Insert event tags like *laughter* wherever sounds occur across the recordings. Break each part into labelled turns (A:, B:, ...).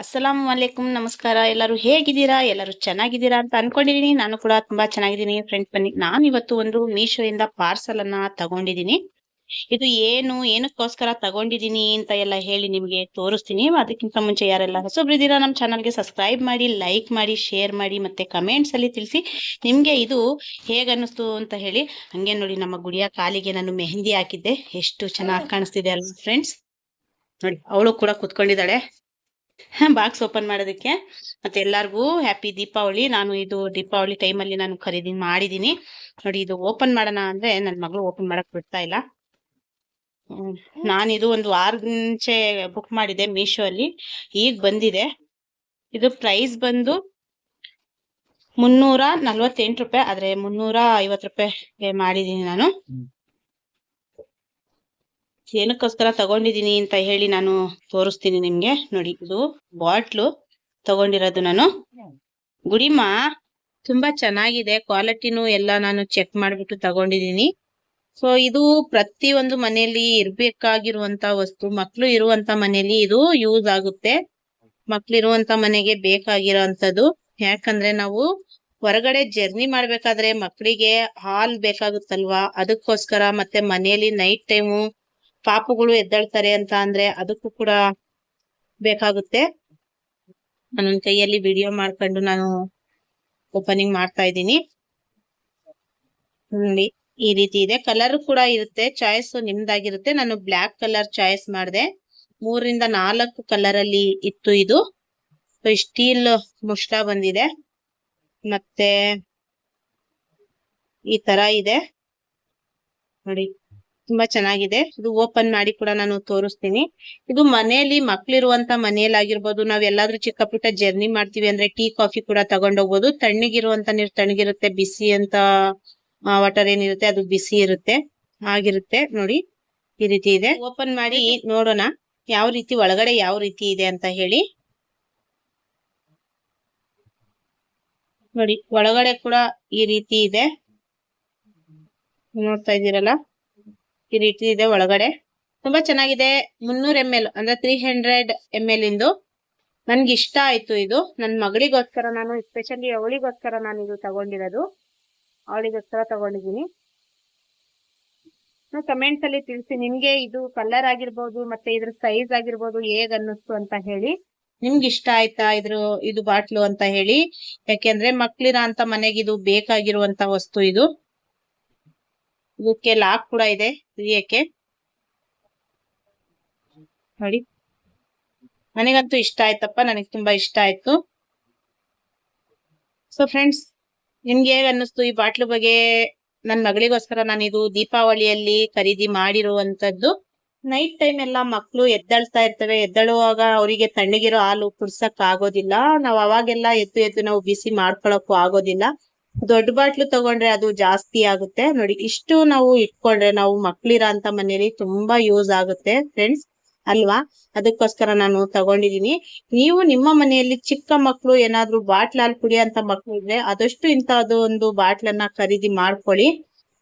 A: ಅಸ್ಸಲಾಂ ವಲೈಕುಂ ನಮಸ್ಕಾರ. ಎಲ್ಲರೂ ಹೇಗಿದ್ದೀರಾ? ಎಲ್ಲರೂ ಚೆನ್ನಾಗಿದ್ದೀರಾ ಅಂತ ಅನ್ಕೊಂಡಿದ್ದೀನಿ. ನಾನು ಕೂಡ ತುಂಬಾ ಚೆನ್ನಾಗಿದ್ದೀನಿ ಫ್ರೆಂಡ್ಸ್ ಬನ್ನಿ. ನಾನು ಇವತ್ತು ಒಂದು ಮೀಶೋ ಇಂದ ಪಾರ್ಸಲ್ ಅನ್ನ ತಗೊಂಡಿದ್ದೀನಿ. ಇದು ಏನು, ಏನಕ್ಕೋಸ್ಕರ ತಗೊಂಡಿದ್ದೀನಿ ಅಂತ ಎಲ್ಲ ಹೇಳಿ ನಿಮಗೆ ತೋರಿಸ್ತೀನಿ. ಅದಕ್ಕಿಂತ ಮುಂಚೆ ಯಾರೆಲ್ಲ ಹೊಸಬ್ರಿದ್ದೀರಾ, ನಮ್ಮ ಚಾನಲ್ಗೆ ಸಬ್ಸ್ಕ್ರೈಬ್ ಮಾಡಿ ಲೈಕ್ ಮಾಡಿ ಶೇರ್ ಮಾಡಿ ಮತ್ತೆ ಕಮೆಂಟ್ಸ್ ಅಲ್ಲಿ ತಿಳಿಸಿ. ನಿಮ್ಗೆ ಇದು ಹೇಗನ್ನಿಸ್ತು ಅಂತ ಹೇಳಿ. ಹಂಗೆ ನೋಡಿ, ನಮ್ಮ ಗುಡಿಯ ಕಾಲಿಗೆ ನಾನು ಮೆಹಂದಿ ಹಾಕಿದ್ದೆ. ಎಷ್ಟು ಚೆನ್ನಾಗಿ ಕಾಣಿಸ್ತಿದೆ ಅಲ್ವಾ ಫ್ರೆಂಡ್ಸ್ ನೋಡಿ, ಅವಳು ಕೂಡ ಕುತ್ಕೊಂಡಿದ್ದಾಳೆ. *laughs* ಬಾಕ್ಸ್ ಓಪನ್ ಮಾಡೋದಕ್ಕೆ. ಮತ್ತೆ ಎಲ್ಲರಿಗೂ ಹ್ಯಾಪಿ ದೀಪಾವಳಿ. ನಾನು ಇದು ದೀಪಾವಳಿ ಟೈಮಲ್ಲಿ ನಾನು ಖರೀದಿ ಮಾಡಿದೀನಿ. ನೋಡಿ, ಇದು ಓಪನ್ ಮಾಡೋಣ ಅಂದ್ರೆ ನನ್ನ ಮಗಳು ಓಪನ್ ಮಾಡಕ್ ಬಿಡ್ತಾ ಇಲ್ಲ. ನಾನಿದು ಒಂದು ವಾರ ಮುಂಚೆ ಬುಕ್ ಮಾಡಿದೆ ಮೀಶೋ ಅಲ್ಲಿ. ಈಗ ಬಂದಿದೆ. ಇದು ಪ್ರೈಸ್ ಬಂದು ಮುನ್ನೂರ ನಲ್ವತ್ತೆಂಟು ರೂಪಾಯಿ. ಆದ್ರೆ ಮುನ್ನೂರ ಐವತ್ತು ರೂಪಾಯಿಗೆ ಮಾಡಿದೀನಿ ನಾನು. ಏನಕ್ಕೋಸ್ಕರ ತಗೊಂಡಿದೀನಿ ಅಂತ ಹೇಳಿ ನಾನು ತೋರಿಸ್ತೀನಿ ನಿಮ್ಗೆ. ನೋಡಿ, ಇದು ಬಾಟ್ಲು ತಗೊಂಡಿರೋದು ನಾನು. ಗುಡಿಮ ತುಂಬಾ ಚೆನ್ನಾಗಿದೆ. ಕ್ವಾಲಿಟಿನೂ ಎಲ್ಲ ನಾನು ಚೆಕ್ ಮಾಡ್ಬಿಟ್ಟು ತಗೊಂಡಿದೀನಿ ಸೊ ಇದು ಪ್ರತಿ ಒಂದು ಮನೆಯಲ್ಲಿ ಇರ್ಬೇಕಾಗಿರುವಂತ ವಸ್ತು ಮಕ್ಕಳು ಇರುವಂತ ಮನೆಯಲ್ಲಿ ಇದು ಯೂಸ್ ಆಗುತ್ತೆ. ಮಕ್ಳು ಇರುವಂತ ಮನೆಗೆ ಬೇಕಾಗಿರೋಂಥದ್ದು. ಯಾಕಂದ್ರೆ ನಾವು ಹೊರಗಡೆ ಜರ್ನಿ ಮಾಡ್ಬೇಕಾದ್ರೆ ಮಕ್ಕಳಿಗೆ ಹಾಲ್ ಬೇಕಾಗುತ್ತಲ್ವಾ? ಅದಕ್ಕೋಸ್ಕರ ಮತ್ತೆ ಮನೆಯಲ್ಲಿ ನೈಟ್ ಟೈಮು ಪಾಪುಗಳು ಎದ್ದೇಳ್ತಾರೆ ಅಂತ ಅಂದ್ರೆ ಅದಕ್ಕೂ ಕೂಡ ಬೇಕಾಗುತ್ತೆ. ನನ್ನ ಕೈಯಲ್ಲಿ ವಿಡಿಯೋ ಮಾಡ್ಕೊಂಡು ನಾನು ಓಪನಿಂಗ್ ಮಾಡ್ತಾ ಇದ್ದೀನಿ. ನೋಡಿ, ಈ ರೀತಿ ಇದೆ. ಕಲರ್ ಕೂಡ ಇರುತ್ತೆ ಚಾಯ್ಸ್ ನಿಮ್ದಾಗಿರುತ್ತೆ. ನಾನು ಬ್ಲಾಕ್ ಕಲರ್ ಚಾಯ್ಸ್ ಮಾಡಿದೆ. ಮೂರರಿಂದ ನಾಲ್ಕು ಕಲರ್ ಅಲ್ಲಿ ಇತ್ತು ಇದು. ಸ್ಟೀಲ್ ಮುಷ್ಟ ಬಂದಿದೆ. ಮತ್ತೆ ಈ ತರ ಇದೆ. ನೋಡಿ ತುಂಬಾ ಚೆನ್ನಾಗಿದೆ. ಇದು ಓಪನ್ ಮಾಡಿ ಕೂಡ ನಾನು ತೋರಿಸ್ತೀನಿ. ಇದು ಮನೆಯಲ್ಲಿ ಮಕ್ಳಿರುವಂತ ಮನೆಯಲ್ಲಿ ಆಗಿರ್ಬೋದು ನಾವ್ ಎಲ್ಲಾದ್ರೂ ಚಿಕ್ಕ ಪುಟ್ಟ ಜರ್ನಿ ಮಾಡ್ತೀವಿ ಅಂದ್ರೆ ಟೀ, ಕಾಫಿ ಕೂಡ ತಗೊಂಡೋಗ್ಬೋದು. ತಣ್ಣಗಿರುವಂತ ನೀರು ತಣ್ಣಗಿರುತ್ತೆ, ಬಿಸಿ ಅಂತ ವಾಟರ್ ಏನಿರುತ್ತೆ ಅದು ಬಿಸಿ ಇರುತ್ತೆ. ಆಗಿರುತ್ತೆ, ನೋಡಿ, ಈ ರೀತಿ ಇದೆ. ಓಪನ್ ಮಾಡಿ ನೋಡೋಣ, ಯಾವ ರೀತಿ ಒಳಗಡೆ ಯಾವ ರೀತಿ ಇದೆ ಅಂತ ಹೇಳಿ. ನೋಡಿ, ಒಳಗಡೆ ಕೂಡ ಈ ರೀತಿ ಇದೆ. ನೋಡ್ತಾ ಇದ್ದೀರಲ್ಲ? ರೀತಿ ಇದೆ ಒಳಗಡೆ. ತುಂಬಾ ಚೆನ್ನಾಗಿದೆ. ಮುನ್ನೂರ್ ಎಂ ಎಲ್ ಅಂದ್ರೆ ತ್ರೀ ಹಂಡ್ರೆಡ್ ಎಂ ಎಲ್ ಇಂದು. ನನ್ಗೆ ಇಷ್ಟ ಆಯ್ತು ಇದು. ನನ್ ಮಗಳಿಗೋಸ್ಕರ ನಾನು ಎಸ್ಪೆಷಲಿ ಅವಳಿಗೋಸ್ಕರ ನಾನು ಇದು ತಗೊಂಡಿರೋದು. ಅವಳಿಗೋಸ್ಕರ ತಗೊಂಡಿದ್ದೀನಿ. ಕಮೆಂಟ್ಸ್ ಅಲ್ಲಿ ತಿಳಿಸಿ, ನಿಮ್ಗೆ ಇದು ಕಲರ್ ಆಗಿರ್ಬೋದು, ಮತ್ತೆ ಇದ್ರ ಸೈಜ್ ಆಗಿರ್ಬೋದು ಹೇಗ್ ಅನ್ನಿಸ್ತು ಅಂತ ಹೇಳಿ. ನಿಮ್ಗೆ ಇಷ್ಟ ಆಯ್ತಾ ಇದ್ರ, ಇದು ಬಾಟ್ಲು ಅಂತ ಹೇಳಿ. ಯಾಕೆಂದ್ರೆ ಮಕ್ಳಿರ ಅಂತ ಮನೆಗೆ ಇದು ಬೇಕಾಗಿರುವಂತ ವಸ್ತು ಇದು. ಇದಕ್ಕೆ ಲಾಕ್ ಕೂಡ ಇದೆ ತೆಗಿಯಕ್ಕೆ. ನೋಡಿ. ನನಗಂತೂ ಇಷ್ಟ ಆಯ್ತಪ್ಪ, ನನಗೆ ತುಂಬಾ ಇಷ್ಟ ಆಯ್ತು. ಸೊ ಫ್ರೆಂಡ್ಸ್ ನಿಮ್ಗೆ ಹೇಗ್ ಅನ್ನಿಸ್ತು ಈ ಬಾಟ್ಲು ಬಗ್ಗೆ? ನನ್ ಮಗಳಿಗೋಸ್ಕರ ನಾನು ಇದು ದೀಪಾವಳಿಯಲ್ಲಿ ಖರೀದಿ ಮಾಡಿರುವಂತದ್ದು. ನೈಟ್ ಟೈಮ್ ಎಲ್ಲ ಮಕ್ಳು ಎದ್ದಳ್ತಾ ಇರ್ತವೆ, ಎದ್ದಳುವಾಗ ಅವರಿಗೆ ತಣ್ಣಗಿರೋ ಹಾಲು ಕುಡ್ಸಕ್ ಆಗೋದಿಲ್ಲ. ನಾವ್ ಅವಾಗೆಲ್ಲ ಎದ್ದು ಎದ್ದು ನಾವು ಬಿಸಿ ಮಾಡ್ಕೊಳಕ್ಕೂ ಆಗೋದಿಲ್ಲ. ದೊಡ್ಡ ಬಾಟ್ಲು ತಗೊಂಡ್ರೆ ಅದು ಜಾಸ್ತಿ ಆಗುತ್ತೆ. ನೋಡಿ, ಇಷ್ಟು ನಾವು ಇಟ್ಕೊಂಡ್ರೆ ನಾವು ಮಕ್ಳಿರಂತ ಮನೇಲಿ ತುಂಬಾ ಯೂಸ್ ಆಗುತ್ತೆ ಫ್ರೆಂಡ್ಸ್ ಅಲ್ವಾ? ಅದಕ್ಕೋಸ್ಕರ ನಾನು ತಗೊಂಡಿದೀನಿ ನೀವು ನಿಮ್ಮ ಮನೆಯಲ್ಲಿ ಚಿಕ್ಕ ಮಕ್ಳು ಏನಾದ್ರೂ ಬಾಟ್ಲ್ ಅಲ್ಲಿ ಕುಡಿಯಂತ ಮಕ್ಳು ಇದ್ರೆ ಆದಷ್ಟು ಇಂತಹದ್ದು ಒಂದು ಬಾಟ್ಲನ್ನ ಖರೀದಿ ಮಾಡ್ಕೊಳ್ಳಿ.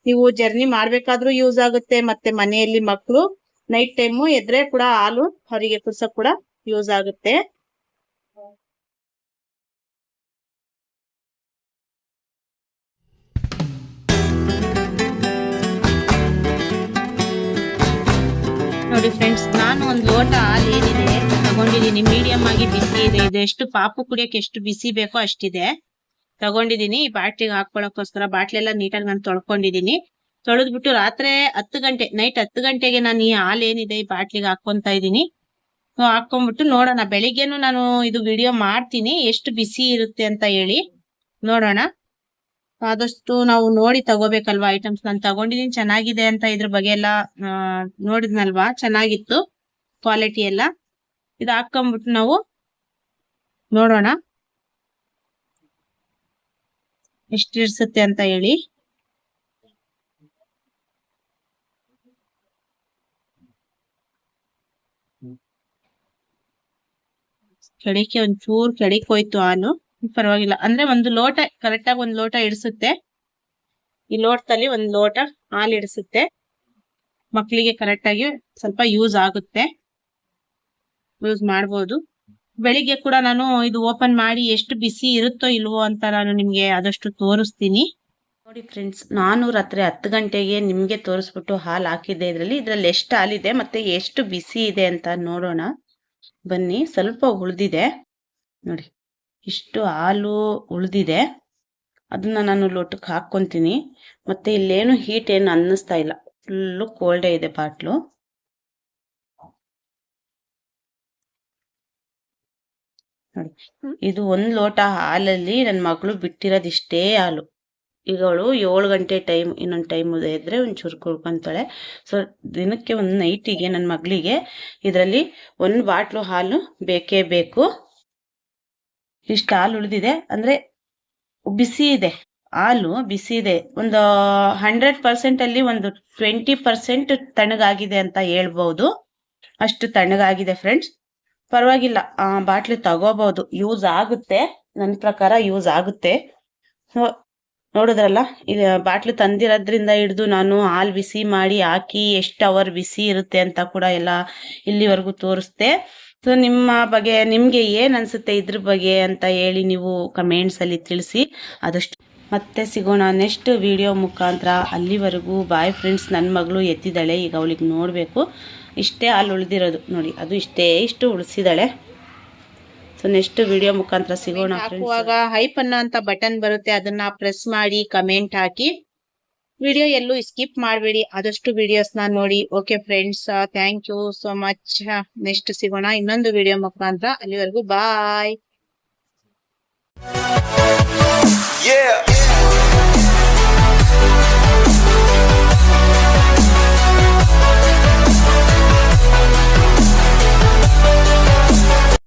A: ನೀವು ಜರ್ನಿ ಮಾಡ್ಬೇಕಾದ್ರೂ ಯೂಸ್ ಆಗುತ್ತೆ. ಮತ್ತೆ ಮನೆಯಲ್ಲಿ ಮಕ್ಳು ನೈಟ್ ಟೈಮು ಎದ್ರೆ ಕೂಡ ಹಾಲು ಅವರಿಗೆ ಕುಡ್ಸಕ್ ಕೂಡ ಯೂಸ್ ಆಗುತ್ತೆ. ನಾನು ಒಂದು ಲೋಟ ಹಾಲು ಏನಿದೆ ತಗೊಂಡಿದ್ದೀನಿ ಮೀಡಿಯಂ ಆಗಿ ಬಿಸಿ ಇದೆ. ಇದು ಎಷ್ಟು ಪಾಪು ಕುಡಿಯೋಕೆ ಎಷ್ಟು ಬಿಸಿ ಬೇಕೋ ಅಷ್ಟಿದೆ. ತಗೊಂಡಿದ್ದೀನಿ ಈ ಬಾಟ್ಲಿಗೆ ಹಾಕೊಳಕ್ಕೋಸ್ಕರ ಬಾಟ್ಲೆಲ್ಲ ನೀಟಾಗಿ ನಾನು ತೊಳ್ಕೊಂಡಿದ್ದೀನಿ ತೊಳೆದ್ಬಿಟ್ಟು ರಾತ್ರಿ ಹತ್ತು ಗಂಟೆ, ನೈಟ್ ಹತ್ತು ಗಂಟೆಗೆ ನಾನು ಈ ಹಾಲು ಏನಿದೆ ಈ ಬಾಟ್ಲಿಗೆ ಹಾಕೊಂತ ಇದ್ದೀನಿ ಹಾಕೊಂಡ್ಬಿಟ್ಟು ನೋಡೋಣ. ಬೆಳಿಗ್ಗೆನು ನಾನು ಇದು ವಿಡಿಯೋ ಮಾಡ್ತೀನಿ. ಎಷ್ಟು ಬಿಸಿ ಇರುತ್ತೆ ಅಂತ ಹೇಳಿ ನೋಡೋಣ. ಆದಷ್ಟು ನಾವು ನೋಡಿ ತಗೋಬೇಕಲ್ವಾ ಐಟಮ್ಸ್ ನಾನು ತಗೊಂಡಿದೀನಿ. ಚೆನ್ನಾಗಿದೆ ಅಂತ ಇದ್ರ ಬಗ್ಗೆ ಎಲ್ಲ ನೋಡಿದ್ನಲ್ವಾ? ಚೆನ್ನಾಗಿತ್ತು. ಕ್ವಾಲಿಟಿ ಎಲ್ಲ. ಇದು ಹಾಕೊಂಡ್ಬಿಟ್ಟು ನಾವು ನೋಡೋಣ. ಎಷ್ಟಿರ್ಸುತ್ತೆ ಅಂತ ಹೇಳಿ. ಕೆಳಕ್ಕೆ ಒಂಚೂರು ಕೆಳಕ್ಕೆ ಹೋಯ್ತು ಹಾಲು. ಪರವಾಗಿಲ್ಲ. ಅಂದ್ರೆ ಒಂದು ಲೋಟ ಕರೆಕ್ಟ್ ಆಗಿ ಒಂದ್ ಲೋಟ ಇಡಿಸುತ್ತೆ ಈ ಲೋಟದಲ್ಲಿ ಒಂದ್ ಲೋಟ ಹಾಲು ಇಡಿಸುತ್ತೆ ಮಕ್ಕಳಿಗೆ ಕರೆಕ್ಟ್ ಆಗಿ ಸ್ವಲ್ಪ ಯೂಸ್ ಆಗುತ್ತೆ. ಯೂಸ್ ಮಾಡ್ಬೋದು.
B: ಬೆಳಿಗ್ಗೆ ಕೂಡ ನಾನು ಇದು ಓಪನ್ ಮಾಡಿ ಎಷ್ಟು ಬಿಸಿ ಇರುತ್ತೋ ಇಲ್ವೋ ಅಂತ ನಾನು ನಿಮ್ಗೆ ಆದಷ್ಟು ತೋರಿಸ್ತೀನಿ. ನೋಡಿ ಫ್ರೆಂಡ್ಸ್ ನಾನು ರಾತ್ರಿ ಹತ್ತು ಗಂಟೆಗೆ ನಿಮ್ಗೆ ತೋರಿಸ್ಬಿಟ್ಟು ಹಾಲು ಹಾಕಿದ್ದೆ. ಇದರಲ್ಲಿ ಇದ್ರಲ್ಲಿ ಎಷ್ಟು ಹಾಲಿದೆ ಮತ್ತೆ ಎಷ್ಟು ಬಿಸಿ ಇದೆ ಅಂತ ನೋಡೋಣ. ಬನ್ನಿ, ಸ್ವಲ್ಪ ಉಳಿದಿದೆ. ನೋಡಿ, ಇಷ್ಟು ಹಾಲು ಉಳಿದಿದೆ. ಅದನ್ನ ನಾನು ಲೋಟಕ್ಕೆ ಹಾಕ್ಕೊತೀನಿ. ಮತ್ತೆ ಇಲ್ಲೇನು ಹೀಟ್ ಏನು ಅನ್ನಿಸ್ತಾ ಇಲ್ಲ. ಫುಲ್ಲು ಕೋಲ್ಡೇ ಇದೆ ಬಾಟ್ಲು. ನೋಡಿ. ಇದು ಒಂದ್ ಲೋಟ ಹಾಲಲ್ಲಿ ನನ್ನ ಮಗಳು ಬಿಟ್ಟಿರೋದು ಇಷ್ಟೇ ಹಾಲು. ಈಗ ಅವಳು ಏಳು ಗಂಟೆ ಟೈಮ್ ಇನ್ನೊಂದು ಟೈಮ್ ಇದ್ರೆ ಒಂಚೂರು ಕುಡ್ಕೊಂತಾಳೆ. ಸೊ ದಿನಕ್ಕೆ ಒಂದು ನೈಟಿಗೆ ನನ್ನ ಮಗಳಿಗೆ ಇದರಲ್ಲಿ ಒಂದು ಬಾಟ್ಲು ಹಾಲು ಬೇಕೇ ಬೇಕು. ಇಷ್ಟು ಹಾಲು ಉಳಿದಿದೆ. ಅಂದ್ರೆ ಬಿಸಿ ಇದೆ. ಹಾಲು ಬಿಸಿ ಇದೆ. ಒಂದು ಹಂಡ್ರೆಡ್ ಪರ್ಸೆಂಟ್ ಅಲ್ಲಿ ಒಂದು ಟ್ವೆಂಟಿ ಪರ್ಸೆಂಟ್ ತಣ್ಣಗಾಗಿದೆ ಅಂತ ಹೇಳ್ಬಹುದು ಅಷ್ಟು ತಣ್ಣಗಾಗಿದೆ ಫ್ರೆಂಡ್ಸ್ ಪರವಾಗಿಲ್ಲ. ಆ ಬಾಟ್ಲಿ ತಗೋಬಹುದು ಯೂಸ್ ಆಗುತ್ತೆ. ನನ್ನ ಪ್ರಕಾರ ಯೂಸ್ ಆಗುತ್ತೆ. ನೋಡಿದ್ರಲ್ಲ? ಇದು ಬಾಟ್ಲಿ ತಂದಿರೋದ್ರಿಂದ ಹಿಡಿದು ನಾನು ಹಾಲು ಬಿಸಿ ಮಾಡಿ ಹಾಕಿ ಎಷ್ಟು ಅವರ್ ಬಿಸಿ ಇರುತ್ತೆ ಅಂತ ಕೂಡ ಎಲ್ಲ ಇಲ್ಲಿವರೆಗೂ ತೋರಿಸ್ದೆ. ಸೊ ನಿಮ್ಮ ಬಗ್ಗೆ ನಿಮ್ಗೆ ಏನ್ ಅನ್ಸುತ್ತೆ ಇದ್ರ ಬಗ್ಗೆ ಅಂತ ಹೇಳಿ ನೀವು ಕಮೆಂಟ್ಸಲ್ಲಿ ತಿಳಿಸಿ. ಅದಷ್ಟು. ಮತ್ತೆ ಸಿಗೋಣ ನೆಕ್ಸ್ಟ್ ವಿಡಿಯೋ ಮುಖಾಂತರ. ಅಲ್ಲಿವರೆಗೂ ಬಾಯ್ ಫ್ರೆಂಡ್ಸ್ ನನ್ನ ಮಗಳು ಎತ್ತಿದ್ದಾಳೆ. ಈಗ ಅವಳಿಗೆ ನೋಡಬೇಕು. ಇಷ್ಟೇ ಹಾಲು ಉಳಿದಿರೋದು. ನೋಡಿ ಅದು ಇಷ್ಟೇ ಇಷ್ಟು ಉಳಿಸಿದಾಳೆ ಸೊ ನೆಕ್ಸ್ಟ್ ವಿಡಿಯೋ ಮುಖಾಂತರ ಸಿಗೋಣ ಹಾಕುವಾಗ ಹೈಪ್ ಅನ್ನೋ ಅಂತ ಬಟನ್ ಬರುತ್ತೆ ಅದನ್ನ ಪ್ರೆಸ್ ಮಾಡಿ ಕಮೆಂಟ್ ಹಾಕಿ. ವಿಡಿಯೋ ಎಲ್ಲೂ ಸ್ಕಿಪ್ ಮಾಡಬೇಡಿ ಆದಷ್ಟು ವಿಡಿಯೋಸ್ ವಿಡಿಯೋಸ್ನ ನೋಡಿ. Okay friends thank you so much next ಸಿಗೋಣ ಇನ್ನೊಂದು ವಿಡಿಯೋ ಮುಖಾಂತರ. ಅಲ್ಲಿವರೆಗೂ ಬಾಯ್